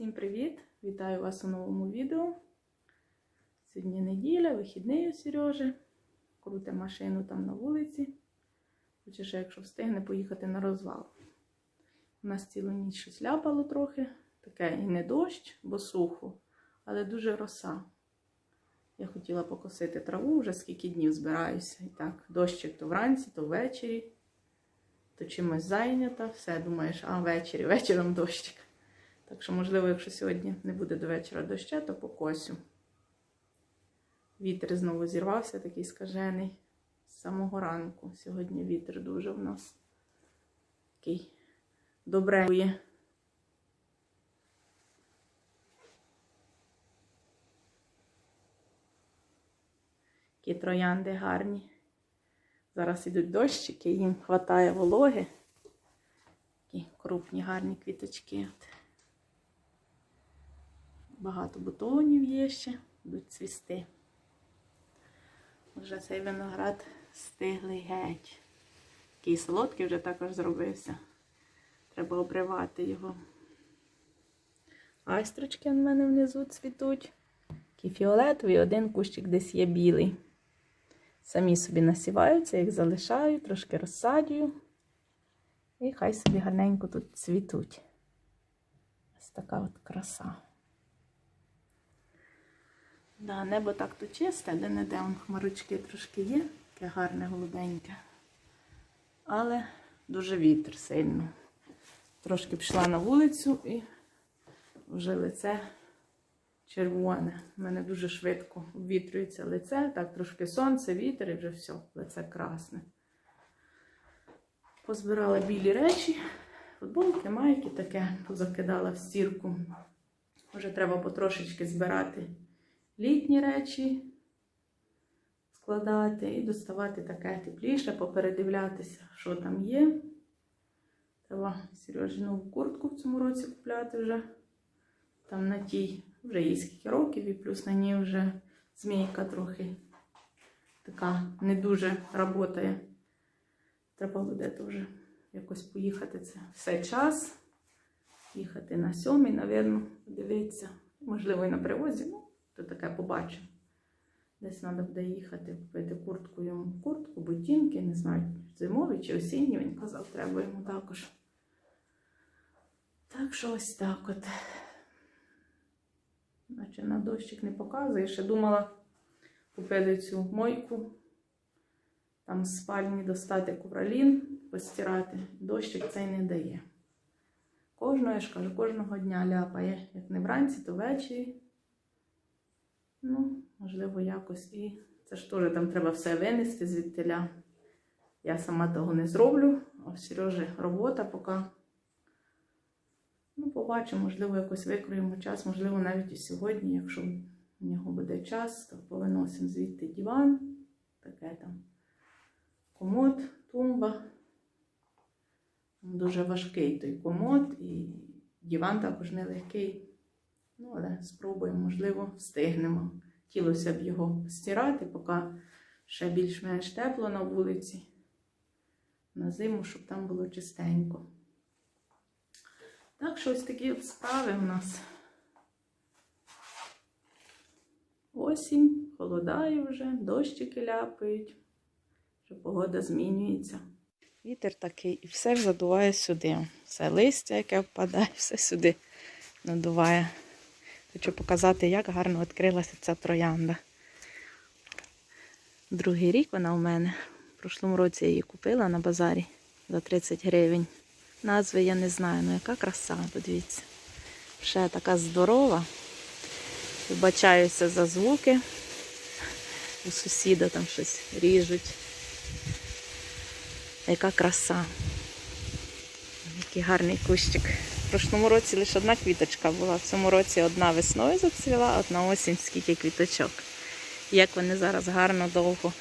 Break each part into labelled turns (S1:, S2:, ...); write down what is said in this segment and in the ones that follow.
S1: Всім привіт! Вітаю вас у новому відео. Сьогодні неділя, вихідний у Сережі. Круте машину там на вулиці. Хоче ще, якщо встигне, поїхати на розвал. У нас цілу ніч щось ляпало трохи. Таке і не дощ, бо сухо, але дуже роса. Я хотіла покосити траву, вже скільки днів збираюся. І так, дощик то вранці, то ввечері, то чимось зайнята. Все, думаєш, а ввечері, вечором дощик. Так що, можливо, якщо сьогодні не буде до вечора доща, то покосю. Вітер знову зірвався, такий скажений. З самого ранку. Сьогодні вітер дуже в нас такий добре. Такі троянди гарні. Зараз ідуть дощики, їм вистачає вологи. Такі крупні гарні квіточки. От. Багато бутонів є ще, будуть цвісти. Вже цей виноград стиглий геть. Такий солодкий вже також зробився. Треба обривати його. Айстрочки в мене внизу цвітуть. Такі фіолетові, один кущик десь є білий. Самі собі насіваються, їх залишаю, трошки розсадюю. І хай собі гарненько тут цвітуть. Ось така от краса. Да, небо так то чисте, де не де хмарочки трошки є, таке гарне голубеньке. Але дуже вітер сильно. Трошки пішла на вулицю і вже лице червоне. У мене дуже швидко обвітрюється лице, так трошки сонце, вітер і вже все, лице красне. Позбирала білі речі, футболки, майки таке, позакидала в стірку. Вже треба потрошечки збирати літні речі, складати і доставати таке тепліше, попередивлятися, що там є. Треба Сережі нову куртку в цьому році купляти вже. Там на тій вже їй скільки років, і плюс на ній вже змійка трохи така не дуже працює. Треба буде теж якось поїхати. Це все час. Їхати на сьомий, напевно, подивитися. Можливо, і на привозі. Ну, то таке побачимо. Десь треба буде їхати, купити куртку йому куртку, ботинки, не знаю, зимові чи осінні, він казав, треба йому також. Так що ось так от. Наче на дощик не показує. Ще думала купити цю мойку, там з спальні достати ковролін, постирати. Дощик цей не дає. Кожного, я ж кажу, кожного дня ляпає. Як не вранці, то ввечері. Ну, можливо, якось і. Це ж теж там треба все винести звідтиля. Я сама того не зроблю, а в Сережі робота поки. Ну, побачимо, можливо, якось викроємо час, можливо, навіть і сьогодні, якщо в нього буде час, то повиносимо звідти диван, таке там комод, тумба. Дуже важкий той комод, і диван також нелегкий. Ну, але спробуємо, можливо, встигнемо. Хотілося б його стирати, поки ще більш-менш тепло на вулиці. На зиму, щоб там було чистенько. Так що ось такі от справи у нас. Осінь, холодає вже, дощики ляпають, що погода змінюється. Вітер такий і все задуває сюди. Все листя, яке впадає, все сюди надуває. Хочу показати, як гарно відкрилася ця троянда. Другий рік вона у мене. В прошлому році я її купила на базарі за 30 гривень. Назви я не знаю, ну яка краса, подивіться. Ще така здорова. Вибачаюся за звуки. У сусіда там щось ріжуть. Яка краса. Який гарний кущик. В прошлому році лише одна квіточка була. В цьому році одна весною зацвіла, одна осінь, скільки квіточок. Як вони зараз гарно довго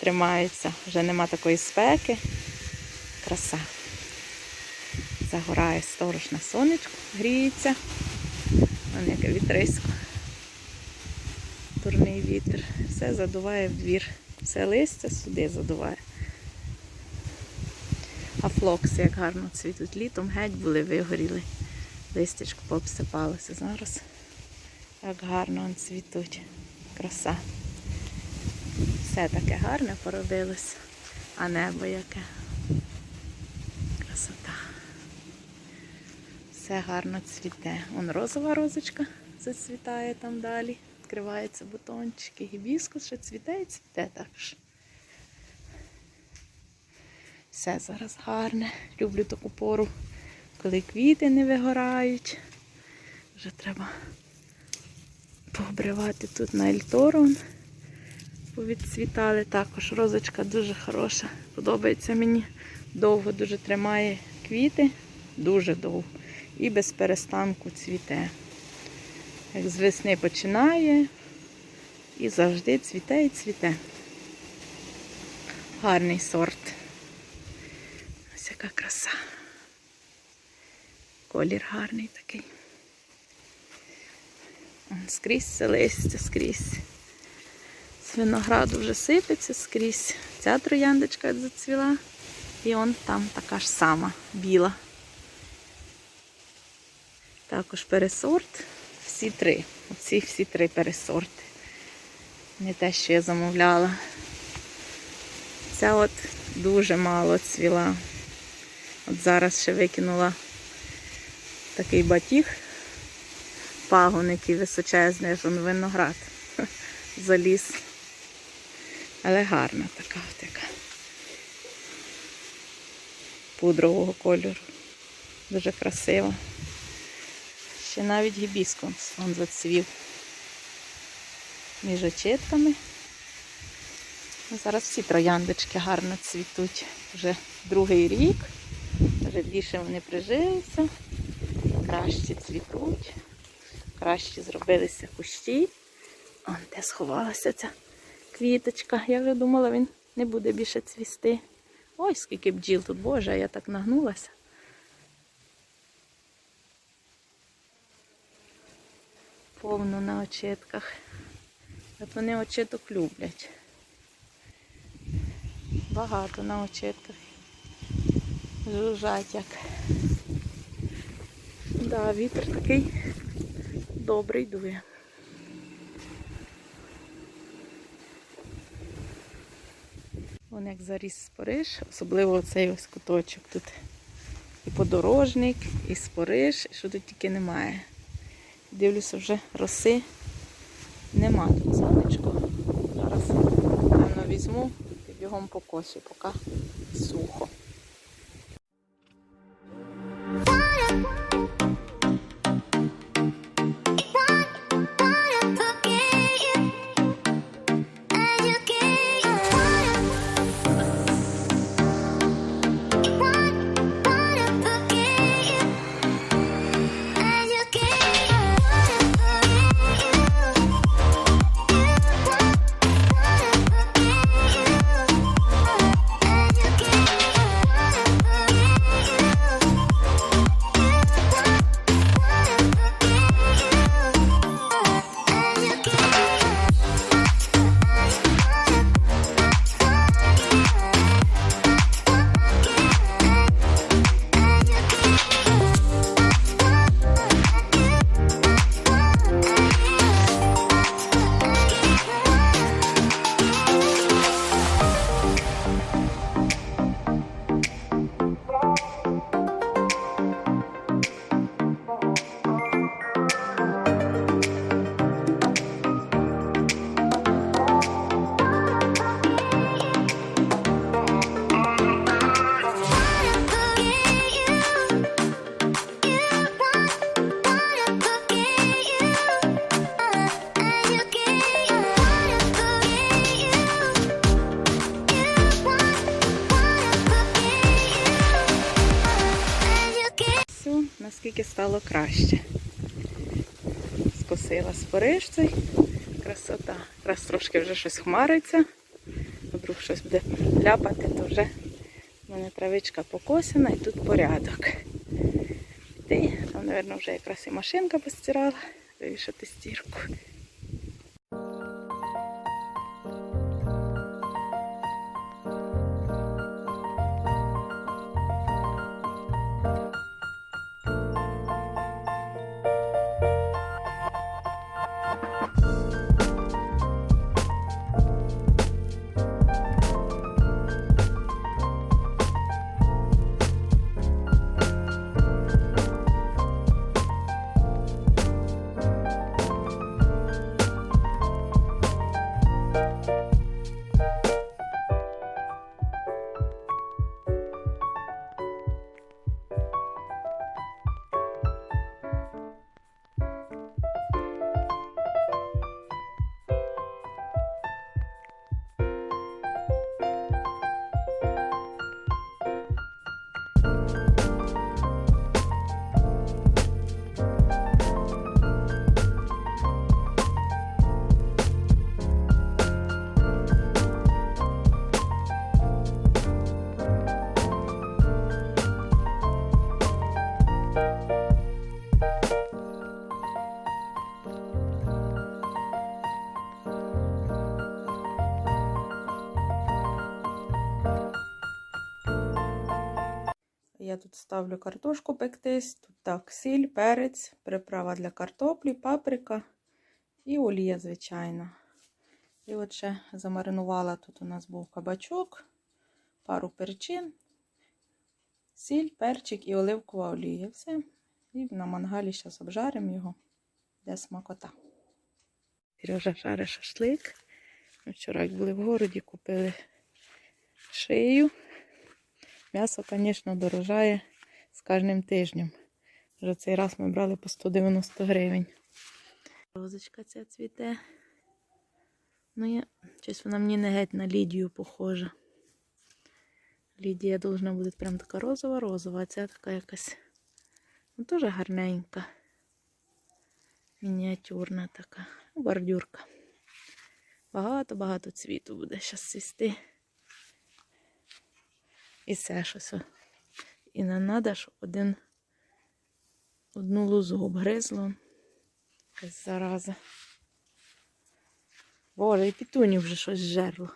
S1: тримаються. Вже нема такої спеки. Краса. Загорає сторож на сонечку, гріється. Вон яке вітрисько. Турний вітер. Все задуває в двір. Все листя сюди задуває. А флокси як гарно цвітуть. Літом геть були вигоріли. Листячко пообсипалося зараз. Як гарно он цвітуть. Краса. Все таке гарне поробилось, а небо яке. Красота. Все гарно цвіте. Вон розова розочка зацвітає там далі. Відкриваються бутончики. Гібіскус ще цвіте і цвіте також. Все зараз гарне. Люблю таку пору, коли квіти не вигорають. Вже треба пообривати тут на ельторон. Повідцвітали також. Розочка дуже хороша. Подобається мені. Довго дуже тримає квіти, дуже довго. І без перестанку цвіте. Як з весни починає і завжди цвіте і цвіте. Гарний сорт. Ось яка краса. Колір гарний такий. Скрізь це скрізь. З винограду вже сипеться скрізь. Ця трояндочка зацвіла. І он там така ж сама, біла. Також пересорт. Всі три. Оці всі три пересорти. Не те, що я замовляла. Ця от дуже мало цвіла. От зараз ще викинула такий батіг, пагон, який височезний, он виноград заліз. Але гарна така от. Пудрового кольору. Дуже красиво. Ще навіть гібісконс он зацвів між очітками. Ну, Зараз всі трояндочки гарно цвітуть. Вже другий рік. Вже більше вони прижилися, краще цвітуть, краще зробилися кущі. Он де сховалася ця квіточка. Я вже думала, він не буде більше цвісти. Ой, скільки бджіл тут, боже, я так нагнулася. Повно на очитках. От вони очиток люблять. Багато на очитках. Жужжать як. Да, вітер такий добрий дує. Вон як заріс спориш, особливо цей ось куточок тут. І подорожник, і спориш, що тут тільки немає. Дивлюся, вже роси нема тут сонечко. Зараз певно візьму і бігом покосю, поки сухо. Наскільки стало краще. Скосила спориш цей. Красота. Раз трошки вже щось хмариться. Вдруг щось буде ляпати, то вже в мене травичка покосена і тут порядок. Там, мабуть, вже якраз і машинка постирала, вивішати стірку. Тут ставлю картошку пектись. Тут так, сіль, перець, приправа для картоплі, паприка і олія, звичайно. І от ще замаринувала тут у нас був кабачок, пару перчин, сіль, перчик і оливкова олія. Все. І на мангалі зараз обжаримо його, де смакота. Сережа жарить шашлик. Вчора, як були в городі, купили шию. М'ясо, звісно, дорожає з кожним тижнем. Вже цей раз ми брали по 190 гривень. Розочка ця цвіте. Ну, я... щось вона мені не геть на Лідію похожа. Лідія должна бути прям така розова-розова, а ця така якась ну, теж гарненька. Мініатюрна така. Бордюрка. Багато-багато цвіту буде зараз цвісти. І це щось. І не треба, один, одну лузу обгризло. Якась зараза. Боже, і пітуні вже щось жерло.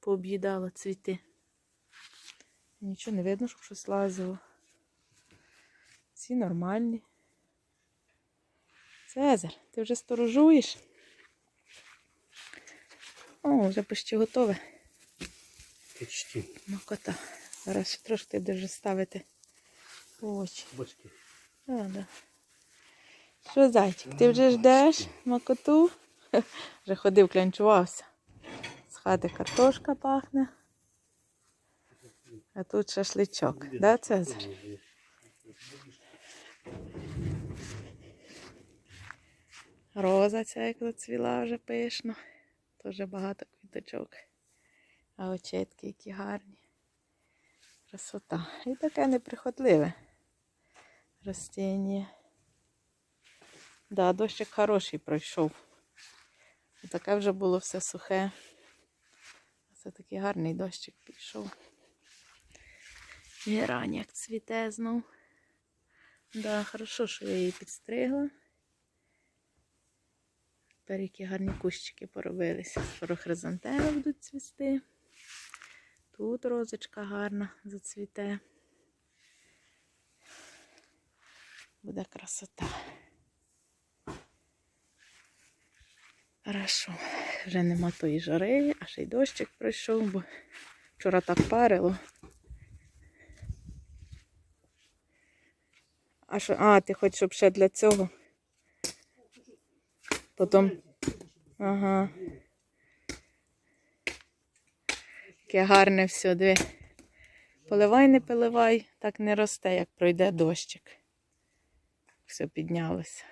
S1: Пооб'їдало цвіти. Нічого не видно, щоб щось лазило. Всі нормальні. Цезар, ти вже сторожуєш? О, вже почти готове.
S2: Почти.
S1: Макота. Зараз ще трошки вже ставити овочі.
S2: Бочки.
S1: Да, да. Що, зайчик, ти вже ждеш макоту? Вже ходив, клянчувався. З хати картошка пахне. А тут шашличок. Да, Цезар? Роза ця як зацвіла вже пишно. Теж багато квіточок. А очетки які гарні. Красота. І таке неприхотливе ростіння. Да, дощик хороший пройшов. Таке вже було все сухе. Це такий гарний дощик пішов. Герань як цвіте знов. Да, хорошо, що я її підстригла. Тепер які гарні кущики поробилися. Скоро хризантеми будуть цвісти. Тут розочка гарна зацвіте. Буде красота. Хорошо. Вже нема тої жари, а ще й дощик пройшов, бо вчора так парило. А що, а, ти хочеш, щоб ще для цього? Потім. Ага. Таке гарне все, диви. Поливай, не поливай, так не росте, як пройде дощик. Все піднялося.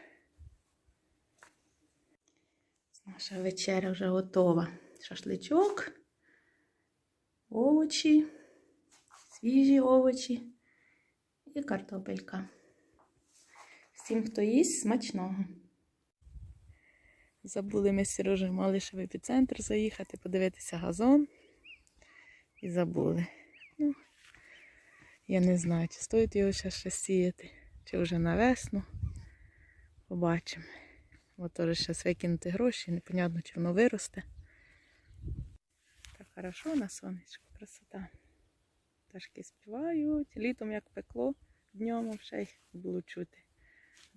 S1: Наша вечеря вже готова. Шашличок, овочі, свіжі овочі і картопелька. Всім, хто їсть, смачного. Забули ми мали ще в епіцентр заїхати, подивитися газон. І забули. Ну, я не знаю, чи стоїть його ще ще сіяти, чи вже на весну. Побачимо. Бо теж зараз викинути гроші, непонятно, чи воно виросте. Так хорошо на сонечку, красота. Пташки співають. Літом як пекло, днем ще й було чути.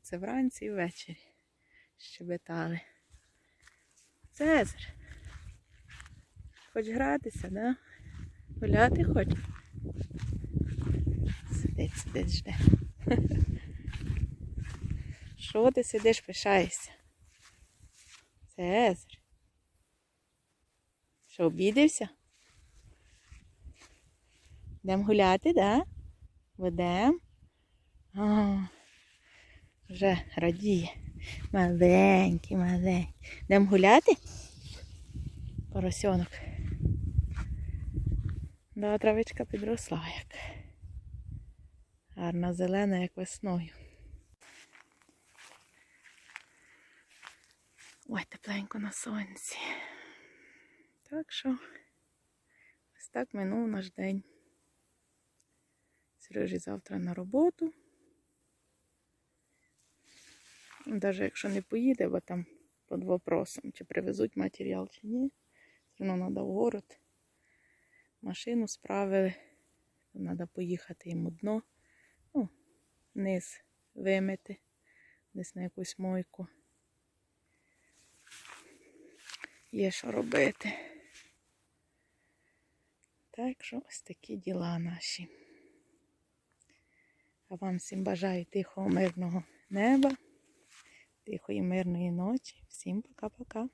S1: Це вранці і ввечері щебетали. Цезар. Хоч гратися, да? Гуляти хоч? Сидить, сидить, жде. Що ти сидиш, пишаєшся? Цезар. Що, обідався? Йдемо гуляти, да? Будем? Вже радіє. Маленький, маленький. Йдемо гуляти? Поросенок. Да, травичка підросла як. Гарна зелена, як весною. Ой, тепленько на сонці. Так що ось так минув наш день. Сережі завтра на роботу. Навіть якщо не поїде, бо там під вопросом, чи привезуть матеріал, чи ні. Все одно треба в город. Машину справили, Треба поїхати йому дно. Ну, низ вимити, десь на якусь мойку. Є що робити. Так що ось такі діла наші. А вам всім бажаю тихого, мирного неба, тихої, мирної ночі. Всім пока-пока.